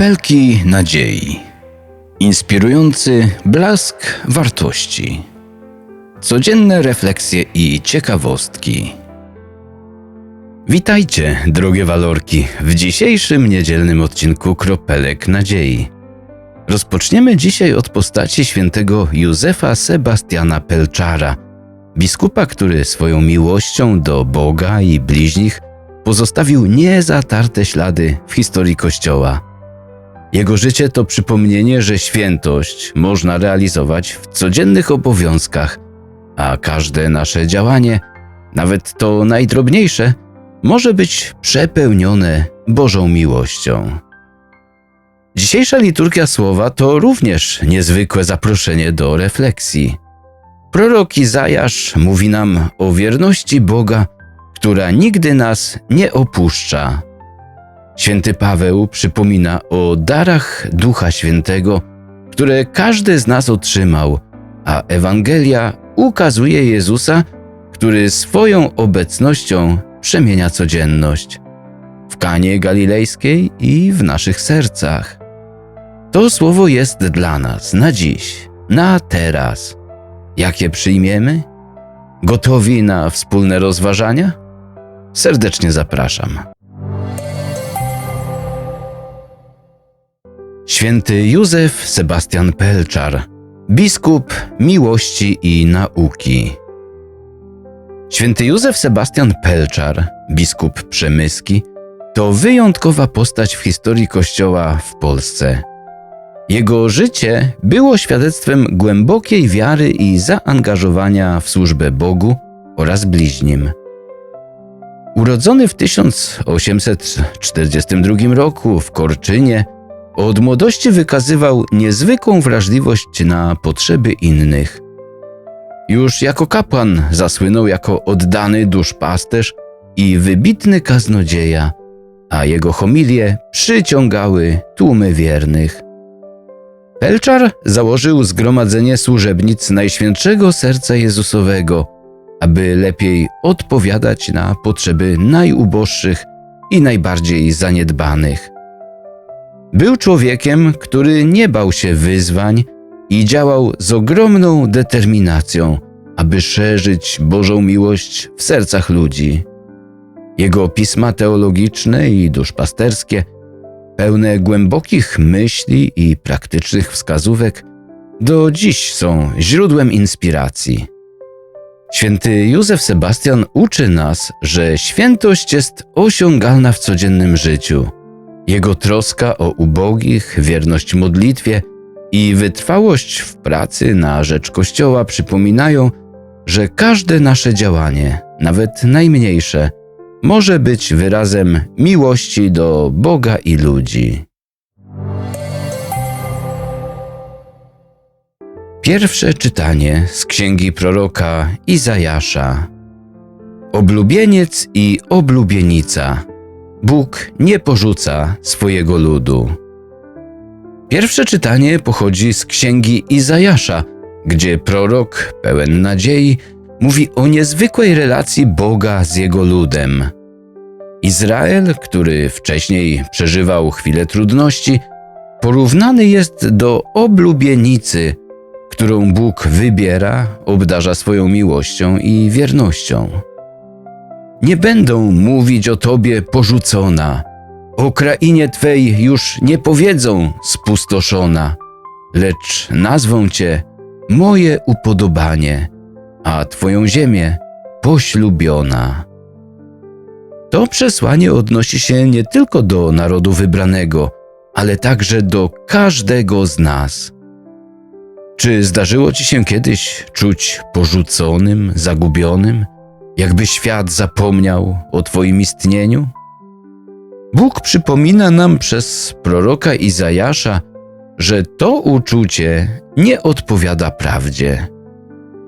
Kropelki nadziei. Inspirujący blask wartości. Codzienne refleksje i ciekawostki. Witajcie, drogie walorki, w dzisiejszym niedzielnym odcinku Kropelek Nadziei. Rozpoczniemy dzisiaj od postaci świętego Józefa Sebastiana Pelczara, biskupa, który swoją miłością do Boga i bliźnich pozostawił niezatarte ślady w historii Kościoła. Jego życie to przypomnienie, że świętość można realizować w codziennych obowiązkach, a każde nasze działanie, nawet to najdrobniejsze, może być przepełnione Bożą miłością. Dzisiejsza liturgia słowa to również niezwykłe zaproszenie do refleksji. Prorok Izajasz mówi nam o wierności Boga, która nigdy nas nie opuszcza. Święty Paweł przypomina o darach Ducha Świętego, które każdy z nas otrzymał, a Ewangelia ukazuje Jezusa, który swoją obecnością przemienia codzienność w Kanie Galilejskiej i w naszych sercach. To słowo jest dla nas na dziś, na teraz. Jakie przyjmiemy? Gotowi na wspólne rozważania? Serdecznie zapraszam. Święty Józef Sebastian Pelczar, biskup miłości i nauki. Święty Józef Sebastian Pelczar, biskup przemyski, to wyjątkowa postać w historii Kościoła w Polsce. Jego życie było świadectwem głębokiej wiary i zaangażowania w służbę Bogu oraz bliźnim. Urodzony w 1842 roku w Korczynie, od młodości wykazywał niezwykłą wrażliwość na potrzeby innych. Już jako kapłan zasłynął jako oddany duszpasterz i wybitny kaznodzieja, a jego homilie przyciągały tłumy wiernych. Pelczar założył zgromadzenie służebnic Najświętszego Serca Jezusowego, aby lepiej odpowiadać na potrzeby najuboższych i najbardziej zaniedbanych. Był człowiekiem, który nie bał się wyzwań i działał z ogromną determinacją, aby szerzyć Bożą miłość w sercach ludzi. Jego pisma teologiczne i duszpasterskie, pełne głębokich myśli i praktycznych wskazówek, do dziś są źródłem inspiracji. Święty Józef Sebastian uczy nas, że świętość jest osiągalna w codziennym życiu. Jego troska o ubogich, wierność modlitwie i wytrwałość w pracy na rzecz Kościoła przypominają, że każde nasze działanie, nawet najmniejsze, może być wyrazem miłości do Boga i ludzi. Pierwsze czytanie z księgi proroka Izajasza. Oblubieniec i oblubienica. Bóg nie porzuca swojego ludu. Pierwsze czytanie pochodzi z księgi Izajasza, gdzie prorok, pełen nadziei, mówi o niezwykłej relacji Boga z jego ludem. Izrael, który wcześniej przeżywał chwilę trudności, porównany jest do oblubienicy, którą Bóg wybiera, obdarza swoją miłością i wiernością. Nie będą mówić o Tobie porzucona, o krainie Twej już nie powiedzą spustoszona, lecz nazwą Cię moje upodobanie, a Twoją ziemię poślubiona. To przesłanie odnosi się nie tylko do narodu wybranego, ale także do każdego z nas. Czy zdarzyło ci się kiedyś czuć porzuconym, zagubionym, jakby świat zapomniał o Twoim istnieniu? Bóg przypomina nam przez proroka Izajasza, że to uczucie nie odpowiada prawdzie.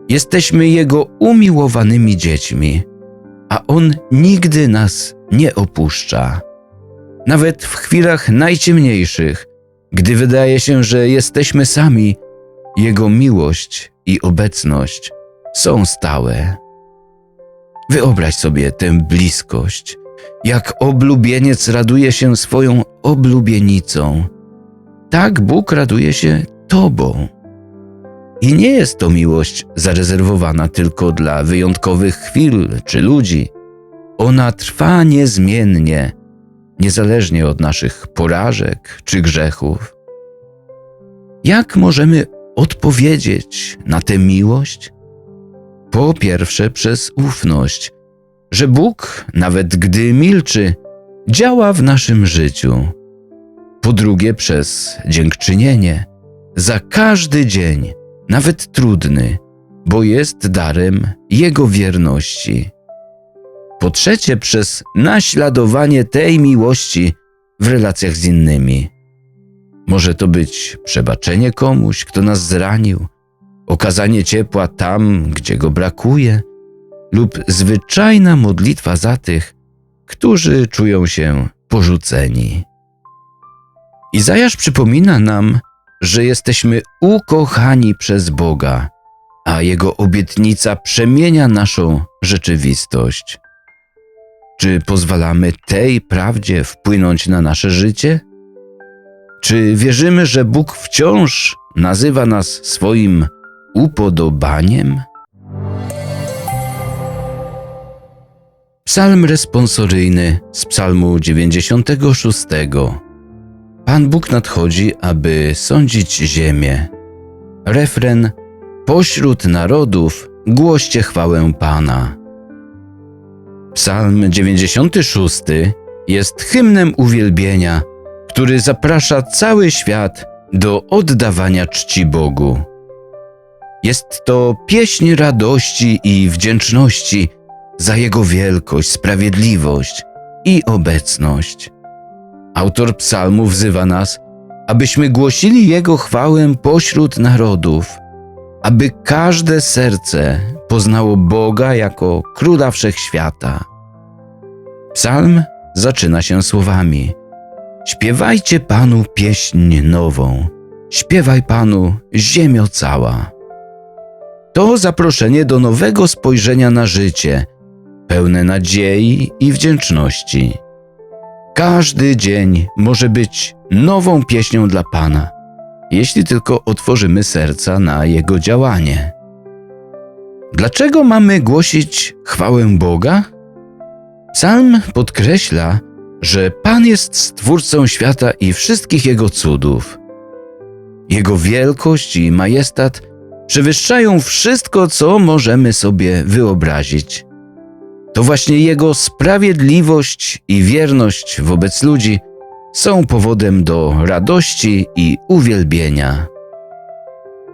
Jesteśmy Jego umiłowanymi dziećmi, a On nigdy nas nie opuszcza. Nawet w chwilach najciemniejszych, gdy wydaje się, że jesteśmy sami, Jego miłość i obecność są stałe. Wyobraź sobie tę bliskość, jak oblubieniec raduje się swoją oblubienicą, tak Bóg raduje się Tobą. I nie jest to miłość zarezerwowana tylko dla wyjątkowych chwil czy ludzi. Ona trwa niezmiennie, niezależnie od naszych porażek czy grzechów. Jak możemy odpowiedzieć na tę miłość? Po pierwsze, przez ufność, że Bóg, nawet gdy milczy, działa w naszym życiu. Po drugie, przez dziękczynienie za każdy dzień, nawet trudny, bo jest darem Jego wierności. Po trzecie, przez naśladowanie tej miłości w relacjach z innymi. Może to być przebaczenie komuś, kto nas zranił, okazanie ciepła tam, gdzie go brakuje, lub zwyczajna modlitwa za tych, którzy czują się porzuceni. Izajasz przypomina nam, że jesteśmy ukochani przez Boga, a Jego obietnica przemienia naszą rzeczywistość. Czy pozwalamy tej prawdzie wpłynąć na nasze życie? Czy wierzymy, że Bóg wciąż nazywa nas swoim upodobaniem? Psalm responsoryjny z Psalmu 96. Pan Bóg nadchodzi, aby sądzić ziemię. Refren: Pośród narodów głoście chwałę Pana. Psalm 96 jest hymnem uwielbienia, który zaprasza cały świat do oddawania czci Bogu. Jest to pieśń radości i wdzięczności za Jego wielkość, sprawiedliwość i obecność. Autor psalmu wzywa nas, abyśmy głosili Jego chwałę pośród narodów, aby każde serce poznało Boga jako Króla Wszechświata. Psalm zaczyna się słowami: Śpiewajcie Panu pieśń nową, śpiewaj Panu ziemio cała. To zaproszenie do nowego spojrzenia na życie, pełne nadziei i wdzięczności. Każdy dzień może być nową pieśnią dla Pana, jeśli tylko otworzymy serca na Jego działanie. Dlaczego mamy głosić chwałę Boga? Psalm podkreśla, że Pan jest Stwórcą świata i wszystkich Jego cudów. Jego wielkość i majestat przewyższają wszystko, co możemy sobie wyobrazić. To właśnie Jego sprawiedliwość i wierność wobec ludzi są powodem do radości i uwielbienia.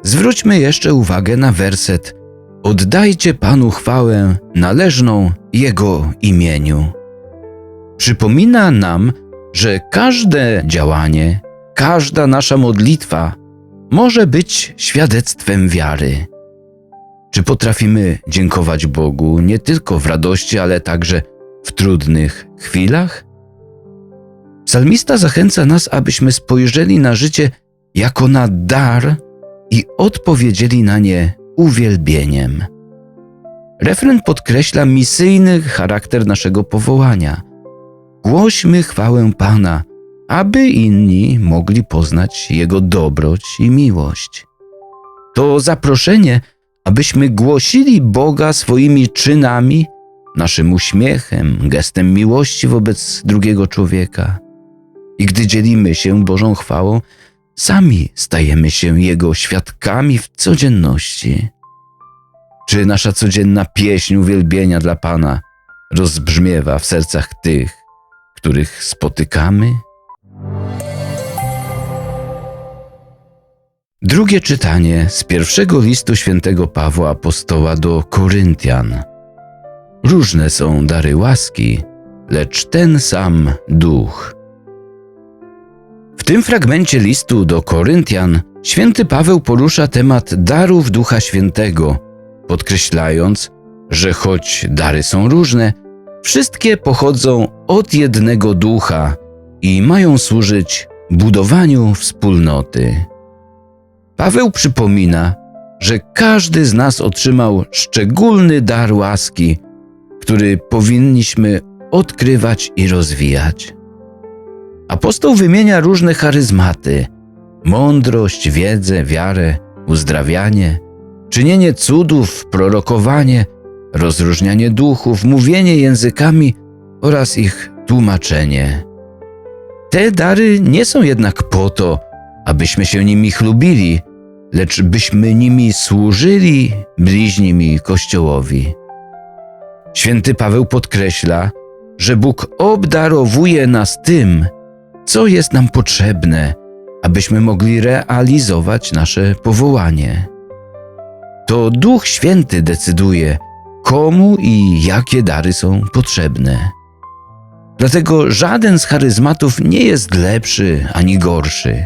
Zwróćmy jeszcze uwagę na werset: Oddajcie Panu chwałę należną Jego imieniu. Przypomina nam, że każde działanie, każda nasza modlitwa może być świadectwem wiary. Czy potrafimy dziękować Bogu nie tylko w radości, ale także w trudnych chwilach? Psalmista zachęca nas, abyśmy spojrzeli na życie jako na dar i odpowiedzieli na nie uwielbieniem. Refren podkreśla misyjny charakter naszego powołania. Głośmy chwałę Pana, aby inni mogli poznać Jego dobroć i miłość. To zaproszenie abyśmy głosili Boga swoimi czynami, naszym uśmiechem, gestem miłości wobec drugiego człowieka. I gdy dzielimy się Bożą chwałą, sami stajemy się Jego świadkami w codzienności. Czy nasza codzienna pieśń uwielbienia dla Pana rozbrzmiewa w sercach tych, których spotykamy? Drugie czytanie z pierwszego listu świętego Pawła Apostoła do Koryntian. Różne są dary łaski, lecz ten sam duch. W tym fragmencie listu do Koryntian święty Paweł porusza temat darów Ducha Świętego, podkreślając, że choć dary są różne, wszystkie pochodzą od jednego ducha i mają służyć budowaniu wspólnoty. Paweł przypomina, że każdy z nas otrzymał szczególny dar łaski, który powinniśmy odkrywać i rozwijać. Apostoł wymienia różne charyzmaty: mądrość, wiedzę, wiarę, uzdrawianie, czynienie cudów, prorokowanie, rozróżnianie duchów, mówienie językami oraz ich tłumaczenie. Te dary nie są jednak po to, abyśmy się nimi chlubili, lecz byśmy nimi służyli bliźnim i Kościołowi. Święty Paweł podkreśla, że Bóg obdarowuje nas tym, co jest nam potrzebne, abyśmy mogli realizować nasze powołanie. To Duch Święty decyduje, komu i jakie dary są potrzebne. Dlatego żaden z charyzmatów nie jest lepszy ani gorszy.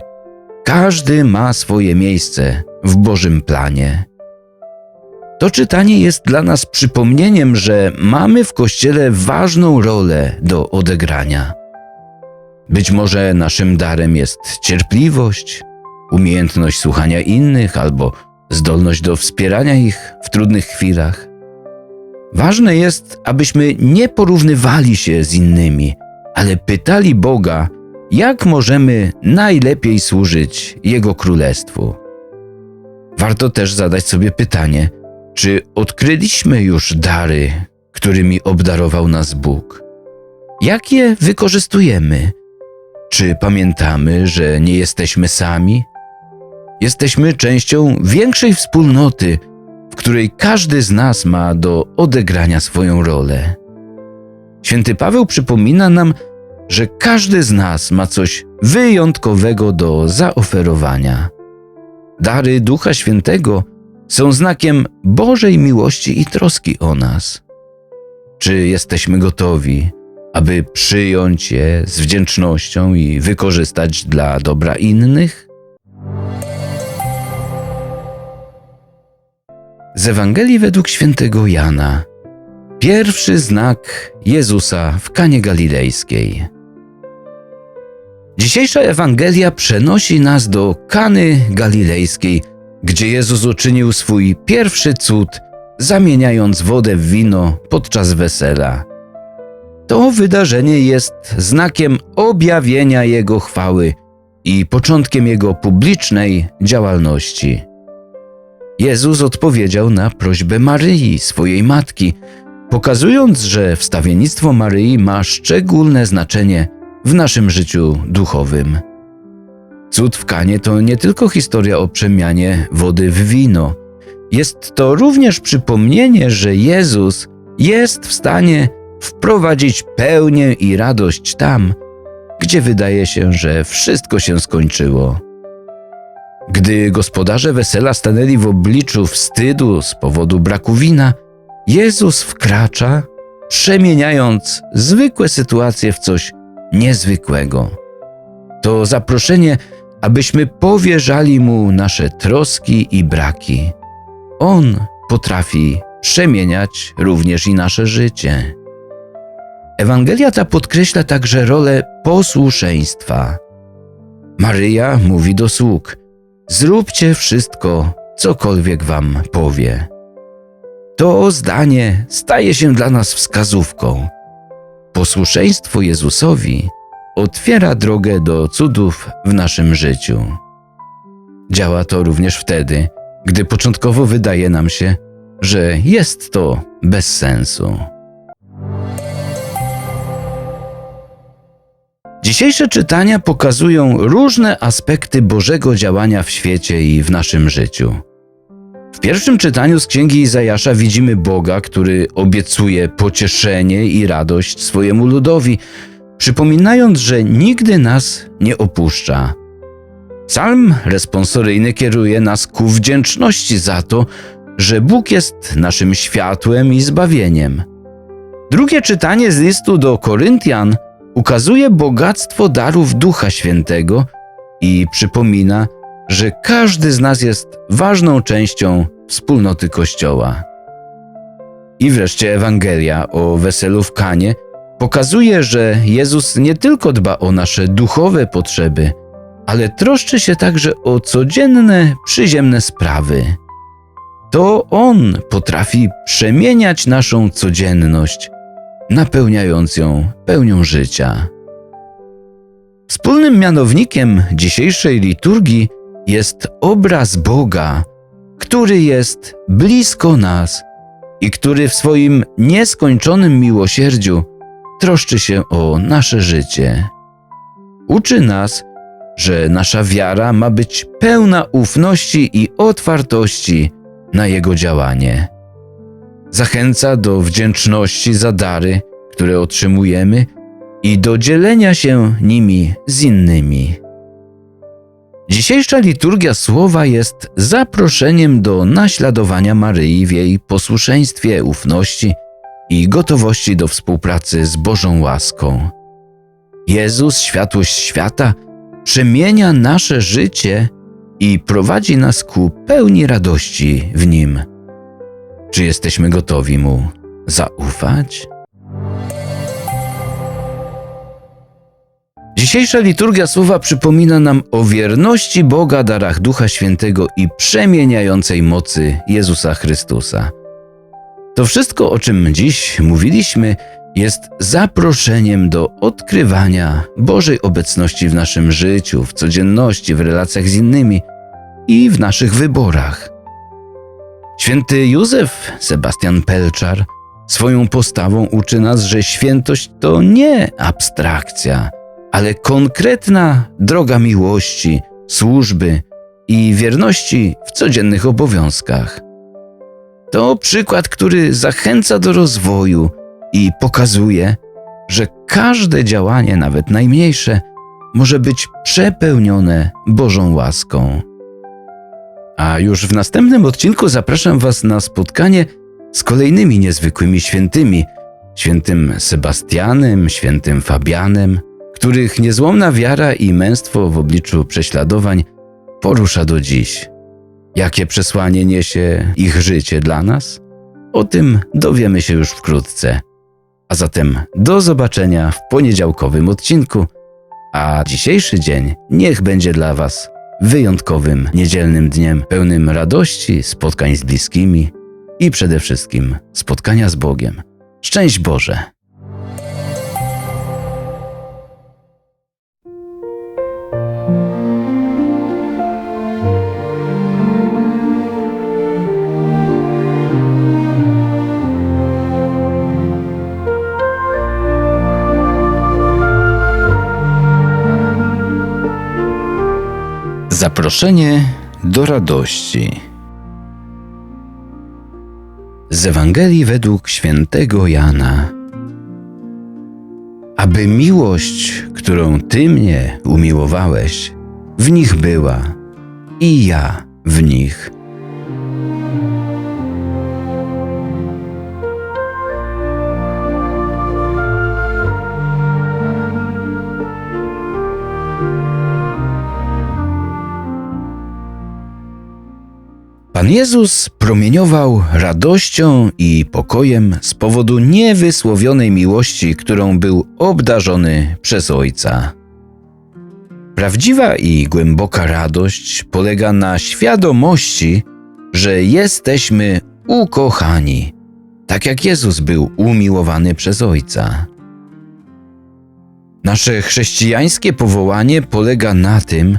Każdy ma swoje miejsce w Bożym planie. To czytanie jest dla nas przypomnieniem, że mamy w Kościele ważną rolę do odegrania. Być może naszym darem jest cierpliwość, umiejętność słuchania innych albo zdolność do wspierania ich w trudnych chwilach. Ważne jest, abyśmy nie porównywali się z innymi, ale pytali Boga, jak możemy najlepiej służyć Jego Królestwu. Warto też zadać sobie pytanie, czy odkryliśmy już dary, którymi obdarował nas Bóg? Jak je wykorzystujemy? Czy pamiętamy, że nie jesteśmy sami? Jesteśmy częścią większej wspólnoty, w której każdy z nas ma do odegrania swoją rolę. Święty Paweł przypomina nam, że każdy z nas ma coś wyjątkowego do zaoferowania. Dary Ducha Świętego są znakiem Bożej miłości i troski o nas. Czy jesteśmy gotowi, aby przyjąć je z wdzięcznością i wykorzystać dla dobra innych? Z Ewangelii według świętego Jana. Pierwszy znak Jezusa w Kanie Galilejskiej. Dzisiejsza Ewangelia przenosi nas do Kany Galilejskiej, gdzie Jezus uczynił swój pierwszy cud, zamieniając wodę w wino podczas wesela. To wydarzenie jest znakiem objawienia Jego chwały i początkiem Jego publicznej działalności. Jezus odpowiedział na prośbę Maryi, swojej matki, pokazując, że wstawiennictwo Maryi ma szczególne znaczenie w naszym życiu duchowym. Cud w Kanie to nie tylko historia o przemianie wody w wino. Jest to również przypomnienie, że Jezus jest w stanie wprowadzić pełnię i radość tam, gdzie wydaje się, że wszystko się skończyło. Gdy gospodarze wesela stanęli w obliczu wstydu z powodu braku wina, Jezus wkracza, przemieniając zwykłe sytuacje w coś niezwykłego. To zaproszenie, abyśmy powierzali Mu nasze troski i braki. On potrafi przemieniać również i nasze życie. Ewangelia ta podkreśla także rolę posłuszeństwa. Maryja mówi do sług: Zróbcie wszystko, cokolwiek wam powie. To zdanie staje się dla nas wskazówką. Posłuszeństwo Jezusowi otwiera drogę do cudów w naszym życiu. Działa to również wtedy, gdy początkowo wydaje nam się, że jest to bez sensu. Dzisiejsze czytania pokazują różne aspekty Bożego działania w świecie i w naszym życiu. W pierwszym czytaniu z księgi Izajasza widzimy Boga, który obiecuje pocieszenie i radość swojemu ludowi, przypominając, że nigdy nas nie opuszcza. Psalm responsoryjny kieruje nas ku wdzięczności za to, że Bóg jest naszym światłem i zbawieniem. Drugie czytanie z listu do Koryntian ukazuje bogactwo darów Ducha Świętego i przypomina, że każdy z nas jest ważną częścią wspólnoty Kościoła. I wreszcie Ewangelia o weselu w Kanie pokazuje, że Jezus nie tylko dba o nasze duchowe potrzeby, ale troszczy się także o codzienne, przyziemne sprawy. To On potrafi przemieniać naszą codzienność, napełniając ją pełnią życia. Wspólnym mianownikiem dzisiejszej liturgii jest obraz Boga, który jest blisko nas i który w swoim nieskończonym miłosierdziu troszczy się o nasze życie. Uczy nas, że nasza wiara ma być pełna ufności i otwartości na Jego działanie. Zachęca do wdzięczności za dary, które otrzymujemy i do dzielenia się nimi z innymi. Dzisiejsza liturgia słowa jest zaproszeniem do naśladowania Maryi w jej posłuszeństwie, ufności i gotowości do współpracy z Bożą łaską. Jezus, światłość świata, przemienia nasze życie i prowadzi nas ku pełni radości w nim. Czy jesteśmy gotowi mu zaufać? Dzisiejsza liturgia słowa przypomina nam o wierności Boga, darach Ducha Świętego i przemieniającej mocy Jezusa Chrystusa. To wszystko, o czym dziś mówiliśmy, jest zaproszeniem do odkrywania Bożej obecności w naszym życiu, w codzienności, w relacjach z innymi i w naszych wyborach. Święty Józef Sebastian Pelczar swoją postawą uczy nas, że świętość to nie abstrakcja, ale konkretna droga miłości, służby i wierności w codziennych obowiązkach. To przykład, który zachęca do rozwoju i pokazuje, że każde działanie, nawet najmniejsze, może być przepełnione Bożą łaską. A już w następnym odcinku zapraszam Was na spotkanie z kolejnymi niezwykłymi świętymi, świętym Sebastianem, świętym Fabianem, których niezłomna wiara i męstwo w obliczu prześladowań porusza do dziś. Jakie przesłanie niesie ich życie dla nas? O tym dowiemy się już wkrótce. A zatem do zobaczenia w poniedziałkowym odcinku, a dzisiejszy dzień niech będzie dla Was wyjątkowym niedzielnym dniem, pełnym radości, spotkań z bliskimi i przede wszystkim spotkania z Bogiem. Szczęść Boże! Zaproszenie do radości. Z Ewangelii według świętego Jana. Aby miłość, którą Ty mnie umiłowałeś, w nich była i ja w nich. Pan Jezus promieniował radością i pokojem z powodu niewysłowionej miłości, którą był obdarzony przez Ojca. Prawdziwa i głęboka radość polega na świadomości, że jesteśmy ukochani, tak jak Jezus był umiłowany przez Ojca. Nasze chrześcijańskie powołanie polega na tym,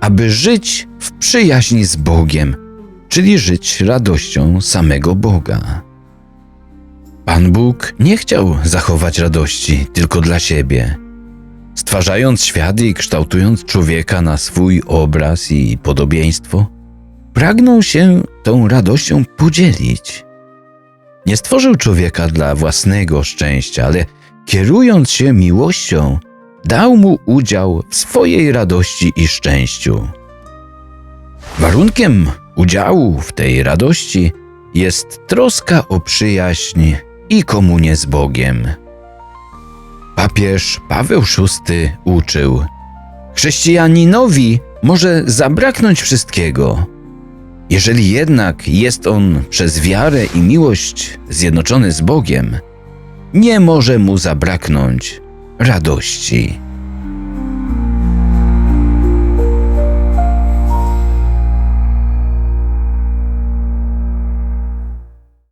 aby żyć w przyjaźni z Bogiem – czyli żyć radością samego Boga. Pan Bóg nie chciał zachować radości tylko dla siebie. Stwarzając świat i kształtując człowieka na swój obraz i podobieństwo, pragnął się tą radością podzielić. Nie stworzył człowieka dla własnego szczęścia, ale kierując się miłością, dał mu udział w swojej radości i szczęściu. Warunkiem udziału w tej radości jest troska o przyjaźń i komunię z Bogiem. Papież Paweł VI uczył: Chrześcijaninowi może zabraknąć wszystkiego. Jeżeli jednak jest on przez wiarę i miłość zjednoczony z Bogiem, nie może mu zabraknąć radości.